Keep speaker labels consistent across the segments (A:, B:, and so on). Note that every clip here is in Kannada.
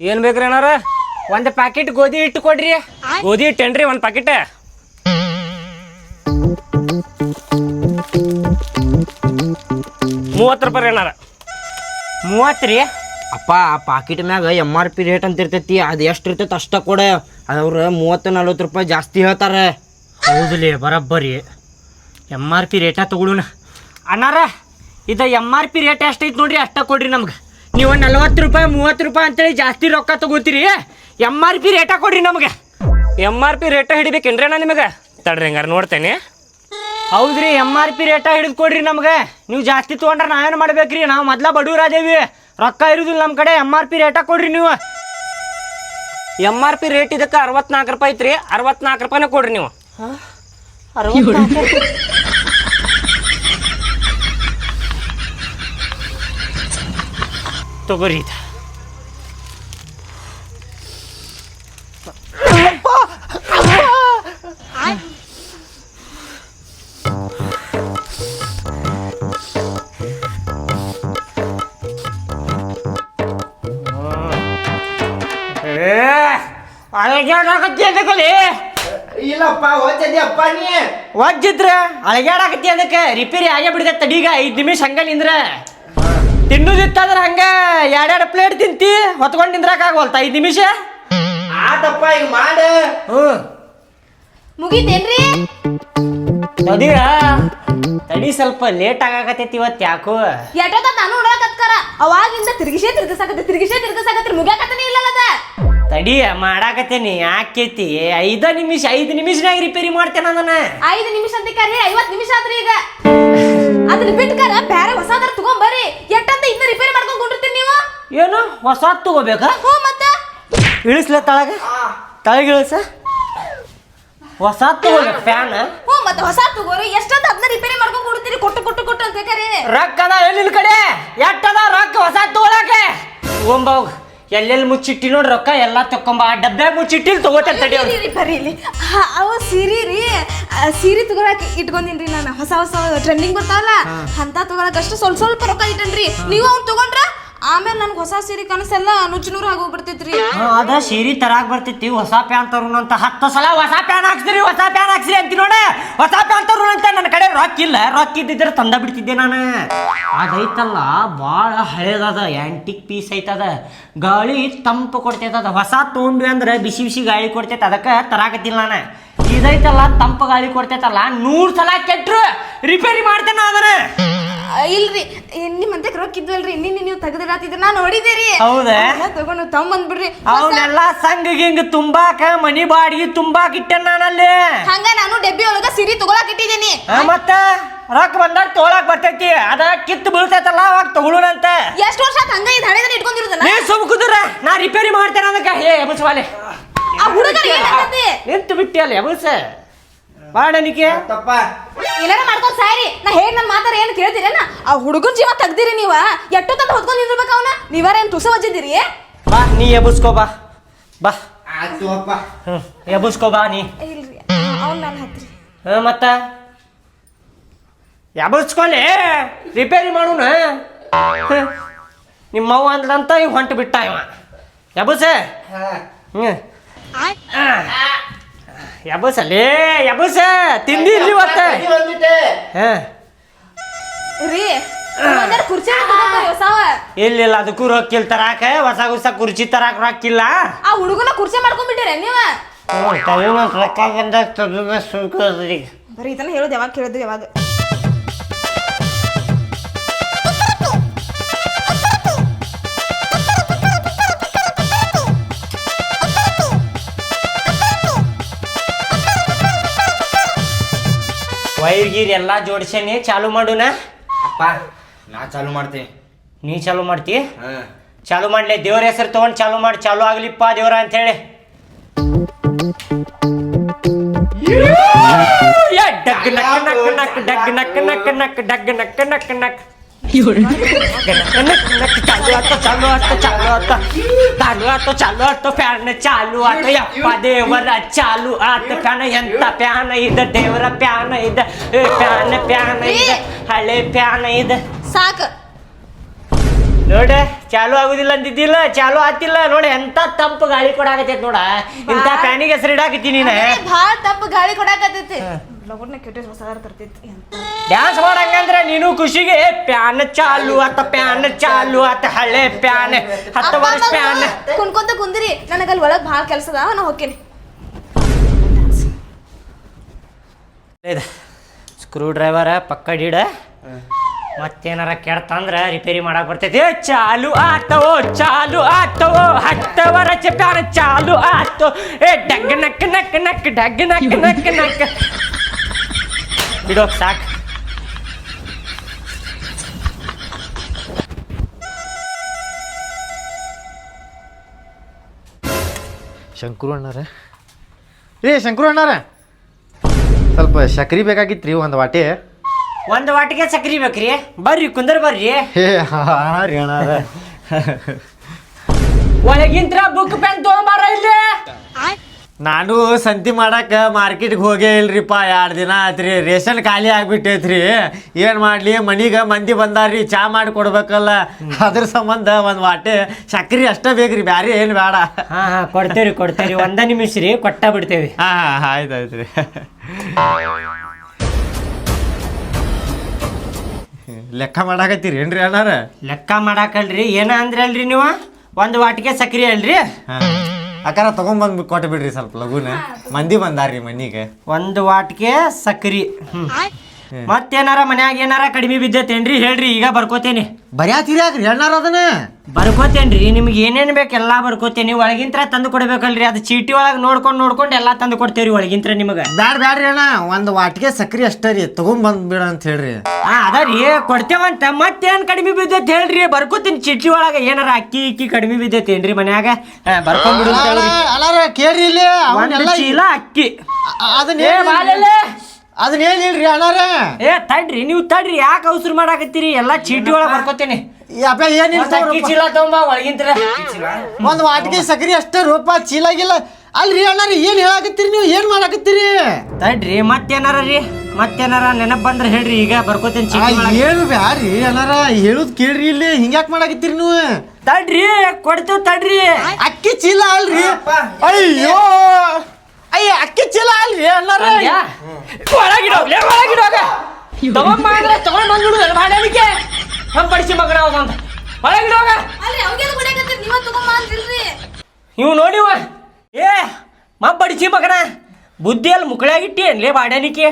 A: ಏನ್ ಬೇಕ್ರಿ ಅಣ್ಣಾರ ಒಂದ್ ಪ್ಯಾಕೆಟ್ ಗೋಧಿ ಹಿಟ್ಟು ಕೊಡ್ರಿ. ಗೋಧಿ ಹಿಟ್ಟೇನ್ರಿ ಒಂದ್ ಪ್ಯಾಕೆಟ್ ಮೂವತ್ತು ರೂಪಾಯಿ ಅಣ್ಣಾರ ಮೂವತ್ತು ರೀ?
B: ಅಪ್ಪ ಆ ಪಾಕಿಟ್ ಮ್ಯಾಗ ಎಂ ಆರ್ ಪಿ ರೇಟ್ ಅಂತ ಇರ್ತೈತಿ. ಅದು ಎಷ್ಟು ಇರ್ತೈತಿ ಅಷ್ಟ ಕೊಡ. ಅವ್ರು ಮೂವತ್ತು ನಲ್ವತ್ತು ರೂಪಾಯಿ ಜಾಸ್ತಿ ಹೇಳ್ತಾರೆ.
A: ಹೌದಲಿ ಬರಬ್ಬರಿ. ಎಂ ಆರ್ ಪಿ ರೇಟ ತಗೊಳುನ. ಅಣ್ಣಾರ ಇದು ಎಂ ಆರ್ ಪಿ ರೇಟ್ ಎಷ್ಟೈತಿ ನೋಡ್ರಿ? ಅಷ್ಟ ಕೊಡ್ರಿ ನಮ್ಗೆ. ನೀವು ನಲ್ವತ್ತು ರೂಪಾಯಿ ಮೂವತ್ತು ರೂಪಾಯಿ ಅಂತೇಳಿ ಜಾಸ್ತಿ ರೊಕ್ಕ ತಗೋತೀರಿ ಎಂ ಆರ್ ಪಿ ರೇಟ ಕೊಡ್ರಿ ನಮಗೆ. ಎಂ ಆರ್ ಪಿ ರೇಟ ಹಿಡಿಬೇಕೇನ್ರಿ ಅಣ್ಣ ನಿಮಗೆ? ತಡ್ರಿ ಹಂಗಾರೆ ನೋಡ್ತೇನೆ. ಹೌದ್ರಿ ಎಂ ಆರ್ ಪಿ ರೇಟ ಹಿಡಿದು ಕೊಡ್ರಿ ನಮಗೆ. ನೀವು ಜಾಸ್ತಿ ತೊಗೊಂಡ್ರೆ ನಾವೇನು ಮಾಡ್ಬೇಕ್ರಿ? ನಾವು ಮೊದ್ಲ ಬಡವರಾದೇವಿ ರೊಕ್ಕ ಇರೋದಿಲ್ಲ ನಮ್ಮ ಕಡೆ ಎಂ ಆರ್ ಪಿ ರೇಟ ಕೊಡ್ರಿ ನೀವು. ಎಂ ಆರ್ ಪಿ ರೇಟ್ ಇದಕ್ಕೆ ಅರವತ್ನಾಲ್ಕು ರೂಪಾಯಿ ಐತ್ರಿ. ಅರವತ್ನಾಲ್ಕು ರೂಪಾಯಿನೇ ಕೊಡ್ರಿ ನೀವು. ತಗೋರಿ ಇದು ಅಳಗ್ಯಾಡಕತ್ತಿ ಅದಕ್ಕಲ್ಲಿ
B: ಇಲ್ಲಪ್ಪ ಅಪ್ಪ ನೀ.
A: ಒಜ್ಜಿದ್ರ ಅಳಗ್ಯಾಡಕತ್ತಿ ಅದಕ್ಕೆ ರಿಪೇರಿ ಆಗೇ ಬಿಡ್ತೈತೆ ತಡೀಗ ಐದು ನಿಮಿಷ ಹಂಗ ನಿಂದ್ರ. ತಿನ್ನುದಿತ್ತಂದ್ರ ಹಂಗ ಎರಡೆರಡು ಪ್ಲೇಟ್ ತಿಂತಿ ಹೊತ್ಕೊಂಡು ನಿಂದ್ರಾಕಾಗವಲ್ತ ಐದು ನಿಮಿಷ?
B: ಆತಪ್ಪ ಈಗ ಮಾಡ.
A: ಹ್ಞೂ.
C: ಮುಗಿತೇನ್ರಿ?
A: ತಡಿಯ ತಡಿ ಸ್ವಲ್ಪ ಲೇಟ್ ಆಗಾಕತ್ತೈತಿ ಇವತ್ತು ಯಾಕೋ.
C: ಎಷ್ಟೊತ್ತ ನಾನು ನೋಡಕತ್ಕಾರ. ಅವಾಗಿಂದ ತಿರುಗಿಸೇ ತಿರುಗಿಸಾಕತ್ತೆ ತಿರುಗಿಸೇ ತಿರ್ಗಿಸಾಕತ್ರಿ ಮುಗಿಯಾಕತ್ತನೇ ಇಲ್ಲಲ್ಲ ಅದ
A: ತಡಿ ಮಾಡಾಕತ್ತೇನಿ. ಯಾಕೈತಿ? ಐದ ನಿಮಿಷ ಐದು ನಿಮಿಷನಾಗ ರಿಪೇರಿ ಮಾಡ್ತೇನೆ ಅದನ್ನ.
C: ಐದು ನಿಮಿಷ ಅಂತ ಕರೆ ಐವತ್ತು ನಿಮಿಷ ಆದ್ರೆ ಈಗ. ಅದನ್ನ ಬಿಟ್ಕರ ಬೇರೆ ಹೊಸದರ ತಗೊಂಬರ್ರಿ. ಎಟ್ಟಂತ ಇನ್ನ ರಿಪೇರಿ ಮಾಡ್ಕೊಂಡು ಕೊಂಡಿರ್ತೀನಿ ನೀವು?
A: ಏನು? ಹೊಸ ತಗೋಬೇಕಾ?
C: ಹ್ಞೂ ಮತ್ತೆ.
A: ಇಳಿಸ್ಲ ತಳಗ? ತಳಗ ಇಳಿಸ ಹೊಸ ತಗೋಬೇಕು ಫ್ಯಾನ್
C: ಹ್ಞೂ ಮತ್ತೆ ಹೊಸ ತಗೋರಿ. ಎಷ್ಟಂತ ಅದನ್ನ ರಿಪೇರಿ ಮಾಡ್ಕೊಂಡು ಕುಂಡಿರ್ತೀರಿ? ಕೊಟ್ಟು ಕೊಟ್ಟು ಕೊಟ್ಟು ಅಂತ ಕರೆ
A: ರೊಕ್ಕ ಅದ ಎಲ್ಲಿನ ಕಡೆ? ಎಟ್ಟದ ರೊಕ್ಕ ಹೊಸ ತಗೊಳಕ್ಕೆ? ತಗೊಂಬ ಎಲ್ಲೆಲ್ಲಿ ಮುಚ್ಚಿಟ್ಟಿ ನೋಡಿ ರೊಕ್ಕ ಎಲ್ಲ ತಕೊಂಬ. ಆ ಡಬ್ಬ್ಯಾಗ ಮುಚ್ಚಿಟ್ಟಿ ತಗೋತಾರೆ ತಡಿ ಅವ್ನು
C: ಬರ್ರಿ ಇಲ್ಲಿ. ಹಾ, ಅವ ಸೀರೆ ರೀ. ಆ, ಸೀರೆ ತಗೊಳಕ್ ಇಟ್ಕೊಂಡಿನ್ರಿ ನಾನು. ಹೊಸ ಹೊಸ ಟ್ರೆಂಡಿಂಗ್ ಬರ್ತಾವಲ್ಲ ಅಂತ ತಗೊಳಕ್ ಅಷ್ಟು ಸ್ವಲ್ಪ ಸ್ವಲ್ಪ ರೊಕ್ಕ ಇಟ್ಟನ್ರಿ. ನೀವು ಅವ್ನ್ ತಗೊಂಡ್ರ? ಆಮೇಲೆ ನನ್ಗೆ ಹೊಸ ಸೀರೆ ಕನಸೆಲ್ಲ ನುಚ್ಚುನೂರು ಆಗೋಗ್ಬಿಡ್ತೈತ್ರಿ
A: ಹಾ, ಅದ ಸೀರೆ ತರಾಕ್ ಬರ್ತೈತಿ ಹೊಸ ಪ್ಯಾನ್ ತರೋಣ ಅಂತ ಹತ್ತು ಸಲ ಹೊಸ ಪ್ಯಾನ್ ಹಾಕ್ಸ್ರಿ ಹೊಸ ಪ್ಯಾನ್ ಹಾಕ್ಸ್ರಿ ಅಂತ ನೋಡ. ಹೊಸ ಪ್ಯಾನ್ ತರೋಣ ಅಂತ ನನ್ನ ಕಡೆ ರೊಕ್ಕ ಇಲ್ಲ. ರೊಕ್ಕ ಇದ್ದಿದ್ರೆ ತಂದ ಬಿಡ್ತಿದ್ದೆ ನಾನು. ಅದೈತಲ್ಲ ಭಾಳ ಹಳೇದದ ಆ್ಯಂಟಿಕ್ ಪೀಸ್ ಐತದ. ಗಾಳಿ ತಂಪು ಕೊಡ್ತೈತದ. ಹೊಸ ತೊಗೊಂಡ್ವಿ ಅಂದ್ರೆ ಬಿಸಿ ಬಿಸಿ ಗಾಳಿ ಕೊಡ್ತೈತೆ. ಅದಕ್ಕೆ ತರಾಕತ್ತಿಲ್ಲ ನಾನು. ಇದೈತಲ್ಲ ತಂಪ ಗಾಳಿ ಕೊಡ್ತೈತಲ್ಲ ನೂರು ಸಲ ಕೆಟ್ರು ರಿಪೇರಿ ಮಾಡ್ತೇನೆ ಅದನ್ನ
C: ಆ, ಇಲ್ರಿ ನಿಮ್ಮಂತೆ ರೊಕ್ಕ ಇದ್ವಲ್ರಿ ನಿನ್ನೆ ನೀವು ತೆಗೆದಿಡತ್ತಿದ್ರಿ ನಾನು ನೋಡಿದೇರಿ
A: ಹೌದಾ?
C: ತಗೊಂಡು ತಗೊಂಬಂದ್ಬಿಡ್ರಿ.
A: ಅವನ್ನೆಲ್ಲ ಸಂಘ ಗಿಂಗ್ ತುಂಬಾಕ ಮನಿ ಬಾಡಿಗೆ ತುಂಬಾಕ ಇಟ್ಟೆ ನಾನಲ್ಲಿ.
C: ಹಂಗ ನಾನು ಡೆಬ್ಬಿ ಒಳಗ ಸಿರಿ ತಗೊಳಕ್ ಇಟ್ಟಿದ್ದೀನಿ.
A: ಆ, ಮತ್ತ? ರೊಕ್ಕ ಬಂದಾಗ ತೋಳಕ್ ಬರ್ತೈತಿ. ಅದ ಕಿತ್ತು ಬೀಳ್ತೈತಲ್ಲ ಅವಾಗ ತಗೊಳ್ಳೋಣಂತೆ
C: ಎಷ್ಟು ವರ್ಷ ಆತ್ ಹಂಗ ಇದು ಹಳೆದನ್ನ ಇಟ್ಕೊಂಡಿರೋದಲ್ಲ?
A: ನೀ ಸುಮ್ ಕುದುರ ನಾ ರಿಪೇರಿ ಮಾಡ್ತೇನೆ ಅದಕ್ಕೆ ಹೇ ಎಬಸ್ವಾಲೆ
C: ಆ ಹುಡುಗರು ಏನಾಗತ್ತೆ
A: ನಿಂತು ಬಿಟ್ಟಿ ಅಲ್ಲ ಎಬಸ್ ಬಾಡನಿಕೆ
B: ತಪ್ಪ.
C: ಏನಾರ ಮಾಡ್ಕೊಂಡ್ ಸಾಯ್ರಿ. ನಾ ಹೇಗ್ ನನ್ ಮಾತಾರ ಏನ್ ಕೇಳ್ತೀರೇನ? ಆ ಹುಡುಗನ್ ಜೀವ ತೆಗ್ದಿರಿ ನೀವ. ಎಷ್ಟೊತ್ತ ಹೊತ್ಕೊಂಡ್ ನಿಂದಿರ್ಬೇಕು ಅವನ? ನೀವಾರ ಏನ್ ತುಸ ವಜ್ಜಿದ್ದೀರಿ?
A: ಬಾ ನೀ ಎಬಸ್ಕೋ ಬಾ. ಬಾ.
B: ಆತು ಅಪ್ಪ.
A: ಹ್ಞೂ ಎಬಸ್ಕೋ ಬಾ ನೀ.
C: ಇಲ್ರಿ. ಅವ್ನ್ ಹತ್ರಿ.
A: ಮತ್ತ? ಎಬಸ್ಕೊಲೆ ರಿಪೇರಿ ಮಾಡೋಣ. ನಿಮ್ಮ ಅವ್ವ ಅಂದ್ರಂತ ಇವ್ ಹೊಂಟು ಬಿಟ್ಟ ಇವ. ಎಬಸ ಹ್ಞೂ ಎಬಸಲೇ ಯಬಸ ತಿಂದಿ ಇಲ್ಲಿ ಇವತ್ತ ಹಾಂ.
C: ರೀ ಕುರ್ಚಿ ತಗೊಂಡ್ಬರ್ರಿ ಇಲ್ಲ
A: ಇಲ್ಲ ಅದಕ್ಕೂ ರೊಕ್ಕಿಲ್ಲ ತರಾಕ ಹೊಸ ಹೊಸ ಕುರ್ಚಿ ತರಾಕ ರೊಕ್ಕಿಲ್ಲ
C: ಆ ಹುಡುಗನ ಕುರ್ಚಿ ಮಾಡ್ಕೊಂಡ್ಬಿಟ್ಟಿರ ನೀವ?
A: ರೊಕ್ಕ ಬಂದಾಗ ಸುಲ್ಕೋದ್ರಿ
C: ಬರೀ ಇದನ್ನ ಹೇಳೋದು ಯಾವಾಗ ಕೇಳೋದು ಯಾವಾಗ.
A: ವೈರ್ ಗೀರ್ ಎಲ್ಲ ಜೋಡಿಸೇನಿ ಚಾಲು ಮಾಡೋಣ
B: ಅಪ್ಪ ನಾ ಚಾಲು ಮಾಡ್ತೀನಿ.
A: ನೀ ಚಾಲು ಮಾಡ್ತಿ? ಚಾಲು ಮಾಡ್ಲಿ ದೇವ್ರ ಹೆಸರು ತಗೊಂಡು ಚಾಲು ಮಾಡಿ ಚಾಲು ಆಗ್ಲಿಪ್ಪ ದೇವ್ರ ಅಂತೇಳಿ ಡಗ್ ನಕ್ ನಕ್ ನಕ್ ಡಗ್ ನಕ್ ನಕ್ ನಕ್ ಡಗ್ ನಕ್ ನಕ್ ನಕ್. ಚಾಲು ಆತ ಚಾಲು ಆತ ಚಾಲು ಆತ ಚಾಲು ಆತ ಚಾಲು ಆತ ಫ್ಯಾನ್ ಚಾಲು ಆತ ಯಪ್ಪ ದೇವರ ಚಾಲು ಆತ ಫ್ಯಾನ್ ಎಂತ ಫ್ಯಾನ್ ಇದ ದೇವರ ಫ್ಯಾನ್ ಇದ ಫ್ಯಾನ್ ಫ್ಯಾನ್ ಇದ ಹಳೆ ಫ್ಯಾನ್ ಇದ
C: ಸಾಕು.
A: ನೋಡ ಚಾಲು ಆಗುದಿಲ್ಲ ಅಂದಿದ್ದಿಲ್ಲ ಚಾಲು ಆತಿಲ್ಲ. ನೋಡಿ ಎಂತ ತಂಪು ಗಾಳಿ ಕೊಡಾಕತ್ತೈತಿ ನೋಡ. ಇಂತ ಪ್ಯಾನಿಗೆ ಹೆಸರು ಇಡಾಕತ್ತಿ ನೀನ.
C: ಭಾಳ ತಂಪು ಗಾಳಿ ಕೊಡಾಕತ್ತೈತಿ. ಕೆಟ್ಟ ಹೊಸ ತರ್ತೈತಿ ಅಂತ
A: ಡ್ಯಾನ್ಸ್ ಮಾಡಂಗಂದ್ರೆ ನೀನು ಖುಷಿಗೆ ಪ್ಯಾನ್ ಚಾಲು ಆತ ಪ್ಯಾನ್ ಚಾಲು ಆತ ಹಳೆ ಪ್ಯಾನ್ ಹತ್ತು ವರ್ಷ ಪ್ಯಾನ್.
C: ಕುಣ್ಕೊಂತ ಕುಂದಿರಿ. ನನಗಲ್ಲಿ ಒಳಗೆ ಭಾಳ ಕೆಲಸ ಅದಾವ ನಾ ಹೋಗ್ತೀನಿ
A: ಸ್ಕ್ರೂ ಡ್ರೈವರ ಪಕ್ಕ ಹಿಡ ಮತ್ತೇನಾರ ಕೆಡ್ತಂದ್ರ ರಿಪೇರಿ ಮಾಡಕ್ ಬರ್ತೈತಿ. ಏ, ಚಾಲು ಆತವೋ ಚಾಲು ಆತವೋ ಹತ್ತವರ ಪ್ಯಾನ್ ಚಾಲು ಆತೋ ಏ ಡಗ್ ನಕ್ ನಕ್ ನಕ್ ಡಗ್ ನಕ್ ನಕ್ ನಕ್. ಬಿಡೋ ಸಾಕು
D: ಶಂಕರು ಅಣ್ಣಾರ? ರೀ ಶಂಕರು ಅಣ್ಣಾರ. ಸ್ವಲ್ಪ ಸಕ್ರಿ ಬೇಕಾಗಿತ್ತು ರೀ ಒಂದು ವಾಟೆ.
A: ಒಂದು ವಾಟಿಗೆ ಸಕ್ರಿ ಬೇಕ್ರಿ. ಬರ್ರಿ ಕುಂದರ್ ಬರ್ರಿ.
D: ಹೇ ಹಾಂ ರೀ ಅಣ್ಣಾರ.
A: ಒಳಗಿಂತ್ರ ಬುಕ್ ಪೆನ್ ತೊಗೊಂಬಾರ ಇಲ್ಲಿ.
D: ನಾನು ಸಂತಿ ಮಾಡಕ್ಕೆ ಮಾರ್ಕೆಟ್ಗೆ ಹೋಗೇ ಇಲ್ರಿಪ್ಪ ಎರಡು ದಿನ ಆತ್ರಿ. ರೇಷನ್ ಖಾಲಿ ಆಗ್ಬಿಟ್ಟೈತ್ರಿ. ಏನು ಮಾಡಲಿ ಮನಿಗೆ ಮಂದಿ ಬಂದಾರಿ ಚಾ ಮಾಡಿ ಕೊಡ್ಬೇಕಲ್ಲ. ಅದ್ರ ಸಂಬಂಧ ಒಂದು ವಾಟೆ ಸಕ್ರಿ ಅಷ್ಟೇ ಬೇಕ್ರಿ ಬ್ಯಾರೆ ಏನು ಬೇಡ
A: ಹಾ ಹಾ ಕೊಡ್ತೇವ್ರಿ ಕೊಡ್ತೇವ್ರಿ. ಒಂದ ನಿಮಿಷ ರೀ ಕೊಟ್ಟ ಬಿಡ್ತೇವಿ
D: ಹಾಂ ಹಾಂ ಆಯ್ತು ಆಯ್ತು ರೀ ಲೆಕ್ಕ ಮಾಡಾಕತ್ತೀರಿ ಏನ್ರಿ ಅಣ್ಣಾರ?
A: ಲೆಕ್ಕ ಮಾಡಾಕಲ್ರಿ. ಏನ ಅಂದ್ರಲ್ರಿ ನೀವು? ಒಂದು ವಾಟಿಗೆ ಸಕ್ರಿ ಅಲ್ರಿ?
D: ಅಕ್ಕಾರ ತಗೊಂಬಂದ್ ಕೊಟ್ಟು ಬಿಡ್ರಿ ಸ್ವಲ್ಪ ಲಘುನ. ಮಂದಿ ಬಂದಾರ್ರಿ ಮನಿಗೆ
A: ಒಂದು ವಾಟ್ಗೆ ಸಕ್ರಿ. ಹ್ಮ್. ಮತ್ತೇನಾರ ಮನ್ಯಾಗ ಏನಾರ ಕಡಿಮೆ ಬಿದ್ದೈತೇನ್ರಿ ಹೇಳ್ರಿ ಈಗ ಬರ್ಕೋತೇನಿ.
D: ಬರ್ಯಾತೀರಿ ಯಾಕ್ರಿ ಹೇಳನಾರ ಅದನ್ನ
A: ಬರ್ಕೋತೇನ್ರಿ ನಿಮ್ಗೆ ಏನೇನ್ ಬೇಕು ಎಲ್ಲಾ ಬರ್ಕೋತೇನಿ. ಒಳಗಿಂತ್ರ ತಂದು ಕೊಡ್ಬೇಕಲ್ರಿ ಅದು ಚೀಟಿ ಒಳಗೆ ನೋಡ್ಕೊಂಡು ನೋಡ್ಕೊಂಡು ಎಲ್ಲಾ ತಂದು ಕೊಡ್ತೇವ್ರಿ ಒಳಗಿಂತ್ರ ನಿಮಗೆ.
D: ಬ್ಯಾಡ ಬ್ಯಾಡ್ರಿ ಅಣ್ಣ ಒಂದು ವಾಟಿಗೆ ಸಕ್ರಿ ಅಷ್ಟೇ ರೀ ತಗೊಂಬಂದ್ ಬಿಡ ಅಂತ ಹೇಳ್ರಿ.
A: ಆ ಅದ ರೀ ಕೊಡ್ತೇವಂತ ಮತ್ತೇನ್ ಕಡಿಮೆ ಬಿದ್ದೈತಿ ಹೇಳ್ರಿ ಬರ್ಕೋತೀನಿ ಚೀಟಿ ಒಳಗ ಏನಾರ ಅಕ್ಕಿ ಇಕ್ಕಿ ಕಡಿಮೆ ಬಿದ್ದೈತೇನ್ರಿ ಮನ್ಯಾಗ. ಬರ್ಕೊಂಡ್ಬಿಡ್ರಿ ಬರ್ಕೊಂಡ್ಬಿಡು.
D: ಅಲ್ಲಾರ ಕೇಳ್ರಿ ಇಲ್ಲಿ
A: ಚೀಲ ಅಕ್ಕಿ.
D: ಅದನ್ನ. ಅದನ್ನ ಹೇಳಿಲ್ರಿ ಅಣ್ಣಾರ.
A: ಏ ತಡ್ರಿ ನೀವು ತಡ್ರಿ ಯಾಕೆ ಅವಸರ ಮಾಡಾಕತ್ತೀರಿ? ಎಲ್ಲಾ ಚೀಟಿ ಒಳಗೆ ಬರ್ಕೋತೀನಿ.
D: ಯಪ್ಪ ಏನಿಲ್ಲ
A: ಚೀಲ ತಗೊಂಬ ಒಳಗಿಂತ್ರ.
D: ಒಂದು ವಾಟಿಗೆ ಸಕ್ರಿ ಅಷ್ಟೇ ರೂಪ ಚೀಲಾಗಿಲ್ಲ. ಅಲ್ರಿ ಅಣ್ಣಾರ ಏನ್ ಹೇಳಾಕತ್ತೀರಿ ನೀವು? ಏನ್ ಮಾಡಾಕತ್ತೀರಿ?
A: ತಡ್ರಿ ಮತ್ತೇನಾರ ರೀ? ಮತ್ತೇನಾರ ನೆನಪ್ ಬಂದ್ರೆ ಹೇಳ್ರಿ ಈಗ ಬರ್ಕೋತೀನಿ
D: ಆ,
A: ಚೀಟಿ ಒಳಗ.
D: ಏನು ಬ್ಯಾರಿ ಅಣ್ಣಾರ ಹೇಳುದ್ ಕೇಳ್ರಿ ಇಲ್ಲಿ ಹಿಂಗ್ಯಾಕ್ ಮಾಡಾಕತ್ತೀರಿ ನೀವು?
A: ತಡ್ರಿ ಕೊಡ್ತೇವ್ ತಡ್ರಿ.
D: ಅಕ್ಕಿ ಚೀಲ ಅಲ್ರಿ. ಅಯ್ಯೋ! ಅಯ್ಯ ಅಕ್ಕಿ ಚೀಲ ಅಲ್ರಿ ಅಣ್ಣಾರ
A: ಅಂದ್ಯಾ? ಒಳಗಿಡೋಗ್ಲೇ ಒಳಗಿಡೋಗ ತಗೊಂಡ್ ಅಂದ್ರೆ ತಗೊಂಡ್ ಬಂದ್ಬಿಡುದಲ್ಲ ಮಾಡ್ಯಾನಿಕೆ ಹಂಗ್ ಬಡಿಸಿ ಮಗನ ಅಂತ. ಒಳಗಿಡೋಗ
C: ಅಲ್ರಿ ಅವ್ಗೆಲ್ಲ ನೀವ
A: ಇವ್ ನೋಡಿವ ಏ ಮಬ್ಬಡಿಸಿ ಮಗನ. ಬುದ್ಧಿ ಅಲ್ಲಿ ಮುಕ್ಕಳಾಗಿಟ್ಟಿ ಅನ್ಲೇ ಬಾಡ್ಯಾನಿಕೆ.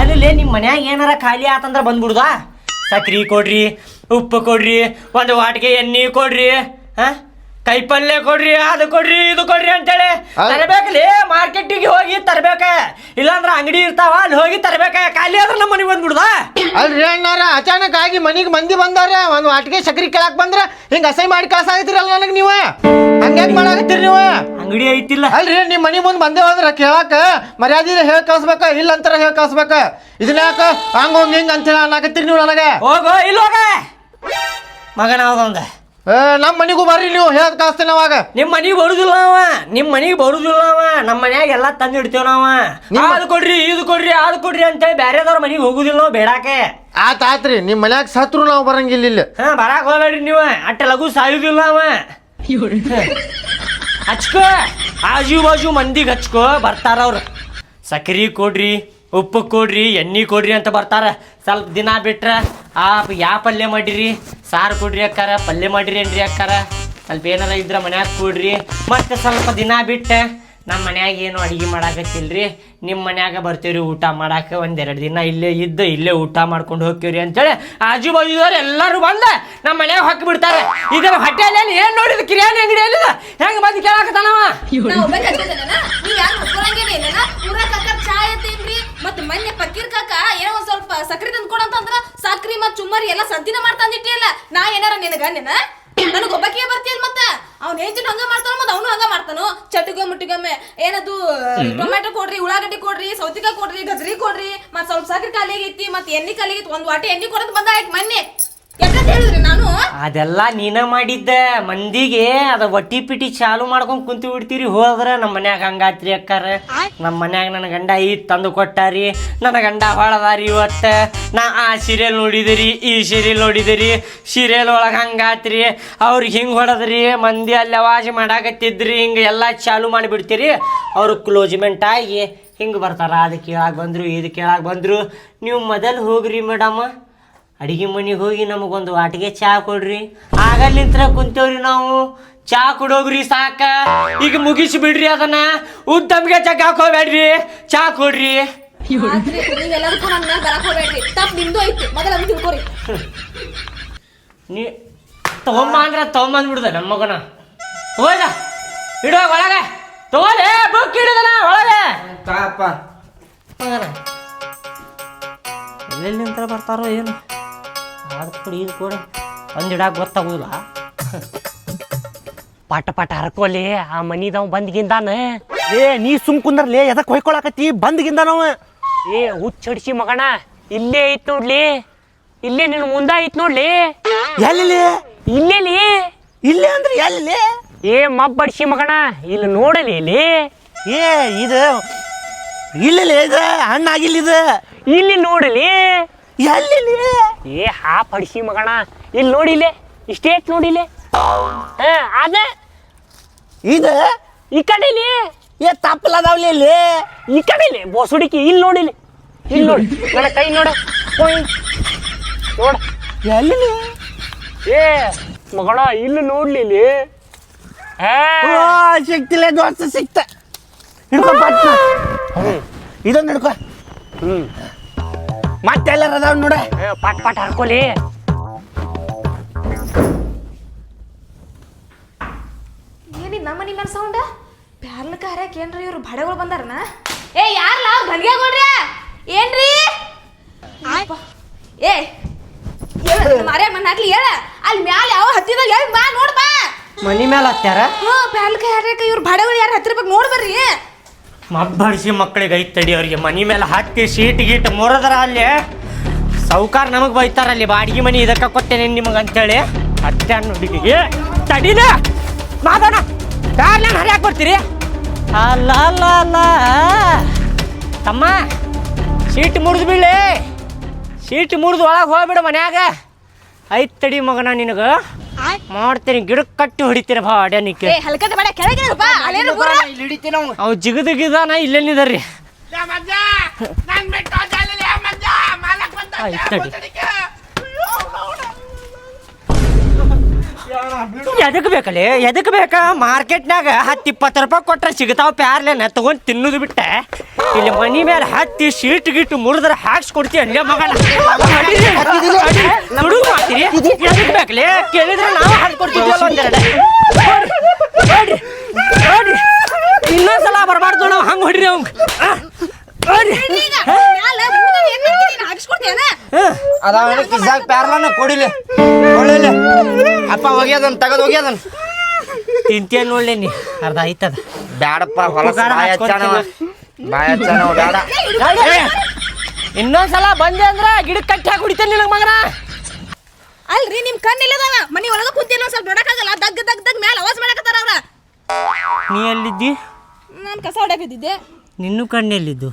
A: ಅಲ್ಲಿ ನಿಮ್ಮ ಮನ್ಯಾಗ ಏನಾರ ಖಾಲಿ ಆತಂದ್ರ ಬಂದ್ಬಿಡುದಾ? ಸಕ್ರಿ ಕೊಡ್ರಿ ಉಪ್ಪು ಕೊಡ್ರಿ ಒಂದು ವಾಟಿಗೆ ಎಣ್ಣೆ ಕೊಡ್ರಿ ಹಾ? ಕೈಪಲ್ಯ ಕೊಡ್ರಿ ಅದು ಕೊಡ್ರಿ ಇದು ಕೊಡ್ರಿ ಅಂತೇಳಿ. ತರಬೇಕಲ್ಲಿ ಮಾರ್ಕೆಟಿಗೆ ಹೋಗಿ ತರ್ಬೇಕ. ಇಲ್ಲಾಂದ್ರ ಅಂಗಡಿ ಇರ್ತಾವ ಅಲ್ಲಿ ಹೋಗಿ ತರ್ಬೇಕ. ಖಾಲಿ ಆದ್ರೆ ನಮ್ಮ ಮನೆಗೆ ಬಂದ್ಬಿಡ್ದ
D: ಅಲ್ರಿ ಅಣ್ಣಾರ ಅಚಾನಕ್ ಆಗಿ ಮನಿಗೆ ಮಂದಿ ಬಂದಾರ ಒಂದ್ ವಾಟಿಗೆ ಸಕ್ರಿ ಕೇಳಕ್ ಬಂದ್ರ ಹಿಂಗ ಅಸಹ್ಯ ಮಾಡಿ ಕಳ್ಸಾಗತ್ತಿರಲ್ಲ ನನಗ್ ನೀವ? ಹಂಗ್ಯಾಕ್ ಮಾಡಾಕತ್ತೀರಿ ನೀವು?
A: ಅಂಗಡಿ ಐತಿಲ್ಲ.
D: ಅಲ್ರಿ ನಿಮ್ ಮನಿ ಮುಂದ್ ಬಂದೇವ ಅಂದ್ರ ಕೇಳಾಕ ಮರ್ಯಾದೆ ಹೇಳಿ ಕಳ್ಸ್ಬೇಕ ಇಲ್ಲ ಅಂತಾರ ಹೇಳಿ ಕಳ್ಸ್ಬೇಕ. ಇದನ್ನ ಯಾಕ ಹಂಗ ಹಂಗ ಹಿಂಗ ಅಂತ ಹೇಳಿ ಅನ್ನಕತ್ತೀರಿ ನೀವು ನನಗ?
A: ಹೋಗೋ ಇಲ್ಲ ಹೋಗ. ಮಗನ ಹೋಗಂದ
D: ಏ, ಮನೆಗೂ ಮನಿಗೂ ಬರ್ರಿ ನೀವು ಹೇಳದ್ ಕಳ್ಸ್ತೇನೆ ಅವಾಗ
A: ನಿಮ್ಮ ಮನೆಗೆ ಬರುದಿಲ್ಲ ಅವ ನಿಮ್ಮ ಮನೆಗೆ ಬರುದಿಲ್ಲ ಅವ ನಮ್ಮ ಮನ್ಯಾಗ ಎಲ್ಲ ತಂದು ಇಡ್ತೇವ ನಾವ
D: ನಿಮ್ಮ-
A: ಅದು ಕೊಡ್ರಿ ಇದು ಕೊಡ್ರಿ ಅದು ಕೊಡ್ರಿ ಅಂತೇಳಿ ಬ್ಯಾರೆದವ್ರ ಮನೆಗೆ ಹೋಗುದಿಲ್ಲ ನಾವು ಬೇಡಾಕೆ.
D: ಆತ ಆತ್ರಿ ನಿಮ್ ಮನ್ಯಾಗ ಸತ್ರು ನಾವು ಬರಂಗಿಲ್ಲ ಇಲ್ಲ.
A: ಹಾ ಬರಾಕ್ ಹೋಗ್ಬೇಡ್ರಿ ನೀವು ಅಟ್ಟ ಲಘು ಸಾಯುದಿಲ್ಲ ಅವ. ಹಚ್ಕೋ ಆಜು ಬಾಜು ಮಂದಿಗೆ ಹಚ್ಕೋ ಬರ್ತಾರ ಅವ್ರು. ಸಕ್ರಿ ಕೊಡ್ರಿ. ಉಪ್ಪು ಕೊಡ್ರಿ, ಎಣ್ಣೆ ಕೊಡ್ರಿ ಅಂತ ಬರ್ತಾರ. ಸ್ವಲ್ಪ ದಿನ ಬಿಟ್ರ, ಆ, ಯಾ ಪಲ್ಯ ಮಾಡಿರಿ? ಸಾರು ಕೊಡ್ರಿ ಅಕ್ಕಾರ, ಪಲ್ಯ ಮಾಡಿರಿ ಏನ್ರಿ ಅಕ್ಕಾರ? ಸ್ವಲ್ಪ ಏನಾರ ಇದ್ರ ಮನ್ಯಾಗ ಕೊಡ್ರಿ. ಮತ್ತೆ ಸ್ವಲ್ಪ ದಿನ ಬಿಟ್ಟ ನಮ್ಮ ಮನ್ಯಾಗ ಏನು ಅಡಿಗೆ ಮಾಡಾಕತ್ತಿಲ್ರಿ? ನಿಮ್ಮ ಮನ್ಯಾಗ ಬರ್ತೀವ್ರಿ ಊಟ ಮಾಡಾಕ, ಒಂದೆರಡು ದಿನ ಇಲ್ಲೇ ಇದ್ದು, ಇಲ್ಲೇ ಊಟ ಮಾಡ್ಕೊಂಡು ಹೋಗ್ತೀವ್ರಿ ಅಂತೇಳಿ ಆಜು ಬಾಜುದವ್ರು ಎಲ್ಲರೂ ಬಂದು ನಮ್ಮ ಮನ್ಯಾಗ ಹಾಕಿ ಬಿಡ್ತಾರೆ. ಇದರ ಹೊಟ್ಟೆಯಲ್ಲಿ ಏನು ನೋಡಿದ? ಕಿರಿಯಾನಿ ಅಂಗಡಿಯಲ್ಲಿ ಹೆಂಗ್ ಬಂದು ಕೇಳಾಕತ್ತಾನವ?
C: ನಾ ಮತ್ ಮೊನ್ನೆ ಪಕ್ಕೀರ್ ಕಾಕ ಏನೋ ಒಂದ್ ಸ್ವಲ್ಪ ಸಕ್ರಿ ತಂದ್ ಕೊಡಂತಂದ್ರ ಸಕ್ರಿ ಮತ್ ಚುಮ್ಮರಿ ಎಲ್ಲ ಸಂತಿನ ಮಾಡ್ತಂದಿಟ್ಟಿಯಲ್ಲ ನಾ ಏನಾರ ನಿನಗ ನಿನ ನನಗ್ ಒಬ್ಬಕ್ಕೆ ಬರ್ತೀಯಲ್ ಮತ್ತ? ಅವ್ನ ಹೆಂಚಿನ ಹಂಗ ಮಾಡ್ತಾನ ಮತ್ತ ಅವನು ಹಂಗ ಮಾಡ್ತಾನು? ಚಟಿಗೊಮ್ಮೆ ಮುಟ್ಟಿಗೊಮ್ಮೆ ಏನದು ಟೊಮ್ಯಾಟೊ ಕೊಡ್ರಿ ಉಳ್ಳಾಗಡ್ಡಿ ಕೊಡ್ರಿ ಸೌತಿಕಾಯಿ ಕೊಡ್ರಿ ಗಜ್ರಿ ಕೊಡ್ರಿ ಮತ್ ಸ್ವಲ್ಪ ಸಕ್ರಿ ಖಾಲಿ ಆಗೈತಿ ಮತ್ ಎಣ್ಣೆ ಖಾಲಿ ಆಗೈತಿ ಒಂದ್ ವಾಟಿ ಎಣ್ಣೆ ಕೊಡೋದ್ ಬಂದ ಆಯ್ತು ಮೊನ್ನೆ. ಯಾಕಂತ ಹೇಳಿದ್ರಿ ನಾನು?
A: ಅದೆಲ್ಲ ನೀನ ಮಾಡಿದ್ದ. ಮಂದಿಗೆ ಅದ ಒಟ್ಟಿ ಪಿಟಿ ಚಾಲು ಮಾಡ್ಕೊಂಡ್ ಕುಂತು ಬಿಡ್ತೀರಿ ಹೋದ್ರ ನಮ್ಮ ಮನ್ಯಾಗ ಹಂಗಾತ್ರಿ ಅಕ್ಕಾರ. ನಮ್ಮ ಮನ್ಯಾಗ ನನ್ನ ಗಂಡ ಈ ತಂದು ಕೊಟ್ಟಾರಿ. ನನ್ನ ಗಂಡ ಹೊಳದಾರಿ ಇವತ್ತ. ನಾ ಆ ಸೀರಿಯಲ್ ನೋಡಿದಿರಿ, ಈ ಸೀರಿಯಲ್ ನೋಡಿದಿರಿ. ಸೀರಿಯಲ್ ಒಳಗೆ ಹಂಗಾತ್ರಿ. ಅವ್ರಿಗೆ ಹಿಂಗೆ ಹೊಡೆದ್ರಿ. ಮಂದಿ ಅಲ್ಲಿ ಅವಾಜ್ ಮಾಡಾಕತ್ತಿದ್ರಿ. ಹಿಂಗೆ ಎಲ್ಲ ಚಾಲು ಮಾಡಿಬಿಡ್ತೀರಿ. ಅವ್ರು ಕ್ಲೋಸ್ಮೆಂಟ್ ಆಗಿ ಹಿಂಗೆ ಬರ್ತಾರ. ಅದು ಕೇಳಾಗ ಬಂದ್ರು, ಇದು ಕೇಳಾಗ ಬಂದ್ರು. ನೀವು ಮೊದಲು ಹೋಗ್ರಿ ಮೇಡಮ್. ಅಡಿಗೆ ಮನೆಗೆ ಹೋಗಿ ನಮಗೊಂದು ವಾಟಿಗೆ ಚಹಾ ಕೊಡ್ರಿ. ಆಗಲ್ಲಿಂತ್ರ ಕುಂತೇವ್ರಿ ನಾವು. ಚಹಾ ಕೊಡೋಗ್ರಿ ಸಾಕ. ಈಗ ಮುಗಿಸಿ ಬಿಡ್ರಿ ಅದನ್ನ. ಉದ್ದಮ್ಗೆ ಚಕ್ ಹಾಕೋಬೇಡ್ರಿ ಚಹಾ ಕೊಡ್ರಿ.
C: ನೀವೆಲ್ಲದಕ್ಕೂ ನನ್ನ ಮ್ಯಾಲ ಬರಕ್ ಹೋಗ್ಬೇಡ್ರಿ. ತಪ್ಪು ನಿಮ್ದು ಐತಿ. ಮೊದಲ ಅದನ್ನ ತಿಳ್ಕೊರಿ.
A: ನೀ ತಗೊಂಬ ಅಂದ್ರೆ ತಗೊಂಬಂದ್ಬಿಡ್ದ ನಮ್ಮ ಮಗನ. ಹೋಗ ಇಡೋ ಒಳಗೆ. ತಗೋಲೆ. ಬುಕ್ ಹಿಡಿದನ ಒಳಗೆ.
B: ತಾಪ
A: ಮಗನ. ಎಲ್ಲೆಲ್ಲಿ ನಿಂತ್ರ ಬರ್ತಾರೋ ಏನು? ಅದು ಕೊಡಿ ಇದು ಕೊಡಿ ಒಂದು ಇಡಾಕ ಗೊತ್ತಾಗೋದಿಲ್ಲ. ಪಾಠ ಪಾಠ ಹರ್ಕೋಲಿ ಆ ಮನಿದವ್ ಬಂದ್ಗಿಂದಾನ.
E: ಏ ನೀ ಸುಮ್ ಕುಂದ್ರಲೇ ಎದಕ್ ಹೊಯ್ಕೊಳಕತ್ತಿ? ಬಂದ್ಗಿಂದ ನಾವು
A: ಏ ಹುಚ್ಚಡಿಸಿ ಮಗಣ ಇಲ್ಲೇ ಐತ್ ನೋಡ್ಲಿ. ಇಲ್ಲೇ ನಿನ್ನ ಮುಂದ ಐತ್ ನೋಡ್ಲಿ.
E: ಎಲ್ಲಿ
A: ಇಲ್ಲೇಲಿ.
E: ಇಲ್ಲೇ ಅಂದ್ರೆ ಎಲ್ಲಿ
A: ಏ ಮಬ್ಬಡಿಸಿ ಮಗಣ ಇಲ್ಲಿ ನೋಡಲಿ ಇಲ್ಲಿ.
E: ಏ ಇದು ಇಲ್ಲಿ ಇದು ಹಣ್ಣಾಗಿಲ್ಲ ಇದು
A: ಇಲ್ಲಿ ನೋಡಲಿ.
E: ಎಲ್ಲಿ
A: ಏ ಹಾ ಪಡಿಸಿ ಮಗಣ. ಇಲ್ಲಿ. ನೋಡಿಲೆ ಇಷ್ಟೇಟ್ ನೋಡಿಲೆ ಹಾ ಅದ?
E: ಇದು?
A: ಈ ಕಡೆಲಿ
E: ಏ ತಪ್ಪಲದಾವ್ಲಿ ಇಲ್ಲಿ.
A: ಈ ಕಡೆಲಿ ಬೋಸುಡಿಕಿ ಇಲ್ಲಿ ನೋಡಿಲಿ ಇಲ್ಲಿ. ನೋಡಿ. ನನ್ನ ಕೈ ನೋಡ. ನೋಡ.
E: ಎಲ್ಲಿ
A: ಏ ಮಗಣ ಇಲ್ಲಿ. ನೋಡ್ಲಿಲಿ
E: ಸಿಕ್ತಿಲ್ಲ ದೋಸ್ತ ಸಿಕ್ತ. ಹಿಡ್ಕೊ ಇದೊಂದು ಹಿಡ್ಕೊ.
A: ಹ್ಮ್.
E: ಮತ್ತೆಲ್ಲರ ಅದಾವ ನೋಡ?
A: ಪಟ್ ಪಟ್ ಹರ್ಕೊಲಿ
C: ಏನಿದ್ ನಮ್ಮ ಮನಿ ಮೇಲೆ ಸೌಂಡ? ಬ್ಯಾರ್ಲಕ್ಕ ಹರ್ಯಾಕ ಏನ್ರಿ ಇವ್ರು ಭಡಗಳು ಬಂದಾರನ? ಏ ಯಾರ್ಲ? ಏನ್ರಿ? ಅಪ್ಪ. ಏ ಮಾರ್ಯ ಮನ್ ಹಾಕ್ಲಿ ಹೇಳ. ಅಲ್ಲಿ ಮ್ಯಾಲ ಯಾವ ಹತ್ತಿದಾಗ ಹೇಳಿ ಬಾ ನೋಡ್ ಬಾ.
A: ಮನಿ ಮ್ಯಾಲ ಹತ್ಯಾರ?
C: ಹ್ಞೂ ಬ್ಯಾರ್ಲಕ್ಕ ಹರ್ಯಾಕ ಇವ್ರು ಭಡಗಳು ಯಾರು ಹತ್ತಿರ್ಬೇಕು ನೋಡ್ ಬರ್ರಿ.
A: ಮಬ್ಬಡಿಸಿ ಮಕ್ಕಳಿಗೆ ಐತ್ ತಡಿ ಅವ್ರಿಗೆ. ಮನಿ ಮೇಲೆ ಹಾಕಿ ಸೀಟ್ ಗೀಟ್ ಮುರದ್ರ ಅಲ್ಲಿ ಸೌಕಾರ ನಮಗೆ ಬೈತಾರಲ್ಲಿ ಬಾಡಿಗೆ ಮನಿ ಇದಕ್ಕೆ ಕೊಟ್ಟೇನೆ ನಿಮಗೆ ಅಂತೇಳಿ. ಅತ್ತೆ ಹುಡುಗಿಗೆ ತಡಿನ ಮಾದನ ಕಾರ್ಲೇನ್ ಹರಿಯಾಕ್ ಬರ್ತೀರಿ? ಅಲ್ಲ ಅಲ್ಲ ಅಲ್ಲ. ತಮ್ಮ ಸೀಟ್ ಮುರಿದು ಬೀಳಿ ಸೀಟ್ ಮುರಿದು ಒಳಗೆ ಹೋಗ್ಬಿಡು ಮನ್ಯಾಗ. ಐತ್ ತಡಿ ಮಗನ ನಿನಗ. ಮಾಡ್ತೀನಿ ಗಿಡಕ್ಕೆ ಕಟ್ಟಿ ಹೊಡಿತೀನಿ ಬಾ ಅಡ್ಯಾನಿಕ್ಕೆ.
C: ಏ ಹಲ್ಕದ ಬಡ ಕೆಳಗೆ ಬಾ ಅಲ್ಲೇನು ಗುರು
B: ಇಲ್ಲಿ ಹಿಡಿತೀನಿ ಅವ್ನು.
A: ಅವ್ ಜಿಗದ ಗಿದಾನ ನಾ ಆಯ್ತ್ ತಡಿ. ಎದಕ್ ಬೇಕಲ್ಲಿ ಎದಕ್ ಬೇಕ? ಮಾರ್ಕೆಟ್ನಾಗ ಹತ್ತು ಇಪ್ಪತ್ತು ರೂಪಾಯಿ ಕೊಟ್ರೆ ಸಿಗ್ತಾವ ಪ್ಯಾರ್ಲೆನ ತಗೊಂಡ್ ತಿನ್ನೋದು ಬಿಟ್ಟೆ. ಇಲ್ಲಿ ಮನಿ ಮೇಲೆ ಹತ್ತಿ ಶೀಟ್ ಗಿಟ್ಟು ಮುರಿದ್ರೆ ಹಾಕ್ಸ್ ಕೊಡ್ತೀವಿ ಅಲ್ಲೇ ಮಗನ? ಮಾಡ್ತೀರಿ ಎದಕ್ ಬೇಕಲ್ಲಿ ಕೇಳಿದ್ರೆ ನಾವು ಹಾಕ್ಕೊಡ್ತಿದ್ವಲ್ಲ ಒಂದೆರಡು. ನೋಡ್ರಿ ನೋಡ್ರಿ ಇನ್ನೊಂದ್ಸಲ ಬರಬಾರ್ದು ನಾವು ಹಂಗೆ ಹೊಡ್ರಿ ಅವಂಗ ನೋಡ್ರಿ
C: ಈಗ ಮ್ಯಾಲ ಮುಗ್ದು ಏನ್ ಮಾಡ್ತೀನಿ ನೀನು ಹಾಕಿಸ್ಕೊಡ್ತೇನ
B: ಅದಾವ ಕಿಸಾಕ್ ಪ್ಯಾರ್ಲನ ಕೊಡಿಲಿ. ಕೊಡಿಲಿ ಅಪ್ಪ ಒಗ್ಯದನ್ ತಗದ್ ಒಗ್ಯದನ್
A: ತಿಂತೀಯ ನೋಡ್ಲಿ ನೀ. ಅರ್ಧ ಆಯ್ತದ.
B: ಬ್ಯಾಡಪ್ಪ ಹೊಲಸ
A: ಉಪಕಾರ
B: ಬಾಯ್ ಹಚ್ಚಾನವ ಬಾಯ್ ಹಚ್ಚಾನವ ಬ್ಯಾಡ.
A: ಇನ್ನೊಂದ್ಸಲ ಬಂದೆ ಅಂದ್ರ ಗಿಡಕ್ಕೆ ಕಟ್ಟಿ ಹಾಕಿ ಹೊಡಿತೇನೆ ನಿನಗೆ ಮಗನ.
C: ಅಲ್ರಿ ನಿಮ್ ಕಣ್ಣು ಇಲ್ಲದವ ಮನಿ ಒಳಗ ಕುಂತಿಲ್ಲ ಒಂದ್ ಸ್ವಲ್ಪ ನೋಡಕ್ಕಾಗಲ್ಲ. ದಗ್ ದಗ್ ದಗ್ ಮೇಲೆ ಅವಾಜ್ ಮಾಡಕತ್ತಾರ ಅವ್ರ.
A: ನೀ ಎಲ್ಲಿದ್ದಿ?
C: ನಾನ್ ಕಸ ಹೊಡಕಿದ್ದೆ
A: ನಿನ್ನೂ ಕಣ್ಣೆಲ್ಲಿದ್ದು?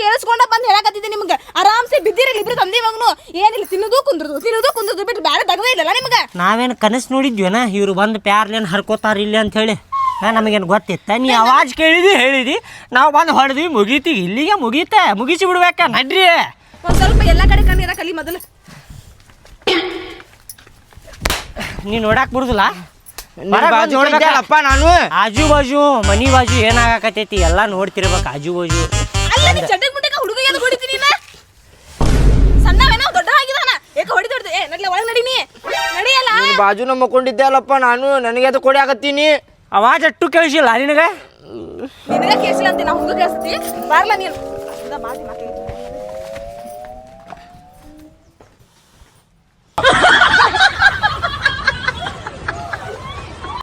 C: ಕೇಳಿಸ್ಕೊಂಡ ಬಂದು ಹೇಳಕತ್ತಿದ್ದೆ ನಿಮ್ಗೆ. ಆರಾಮ್ಸೆ ಬಿದ್ದಿರಲಿ ಇಬ್ರು ತಂದಿ ಮಗನು. ಏನಿಲ್ಲ ತಿನ್ನುದು ಕುಂದ್ರದು ತಿನ್ನೋದು ಕುಂದ್ರದು ಬಿಟ್ಟು ಬೇರೆ ದಗದ ಇಲ್ಲಲ್ಲ ನಿಮ್ಗೆ?
A: ನಾವೇನು ಕನಸು ನೋಡಿದ್ವಿನ ಇವ್ರು ಬಂದು ಪ್ಯಾರ್ಲೇನು ಹರ್ಕೋತಾರ ಇಲ್ಲಿ ಅಂತ ಹೇಳಿ. ಹಾಂ ನಮಗೇನು ಗೊತ್ತಿತ್ತ? ನೀ ಅವಾಜ್ ಕೇಳಿದಿ ಹೇಳಿದಿ. ನಾವು ಬಂದು ಹೊಡೆದ್ವಿ ಮುಗೀತಿ. ಇಲ್ಲಿಗೆ ಮುಗೀತೆ. ಮುಗಿಸಿ ಬಿಡ್ಬೇಕ ನಡ್ರಿ.
C: ಒಂದ್ ಸ್ವಲ್ಪ ಎಲ್ಲ ಕಡೆ ಕಣ್ಣಿರ ಇರಕಲಿ ಮೊದಲು.
A: ನೀ ನೋಡಾಕ್ ಬಿಡುದಿಲ್ಲ
B: ನೋಡ್ಬೇಕಲ್ಲಪ್ಪ ನಾನು.
A: ಆಜು ಬಾಜು ಮನಿ ಬಾಜು ಏನಾಗಕತ್ತೈತಿ ಎಲ್ಲ ನೋಡ್ತಿರ್ಬೇಕು ಆಜು ಬಾಜು.
C: ಅಲ್ಲ ನೀ ಚಡ್ಡಕ್ ಮುಟ್ಟಕ್ಕೆ ಹುಡುಗ ಯಾವ್ದು ಹೊಡಿತೀನಿ ನಾ ಸಣ್ಣವೇನೋ ದೊಡ್ಡ ಆಗಿದಾನ. ಏಕ ಹೊಡಿ ದೊಡ್ಡ ಏ ನಡ್ಲೆ ಒಳಗೆ ನಡಿ ನೀ. ನಡಿಯಲ್ಲ?
B: ನೀನ್ ಬಾಜುನ ಮಕ್ಕೊಂಡಿದ್ದೆ ಅಲ್ಲಪ್ಪ ನಾನು ನನಗೆ ಅದು ಕೊಡಿ ಆಗತ್ತೀನಿ.
A: ಅವಾಜ್ ಅಟ್ಟು ಕೇಳಿಸಿಲ್ಲ ನಿನಗ?
C: ನಿನಗ ಕೇಳಿಸಿಲ್ಲ ಅಂತ ನಾ ಹುಡುಗ ಕೇಳಿಸ್ತಿ ಬಾರ್ಲ ನೀನು? ಇಂದ ಮಾತಿ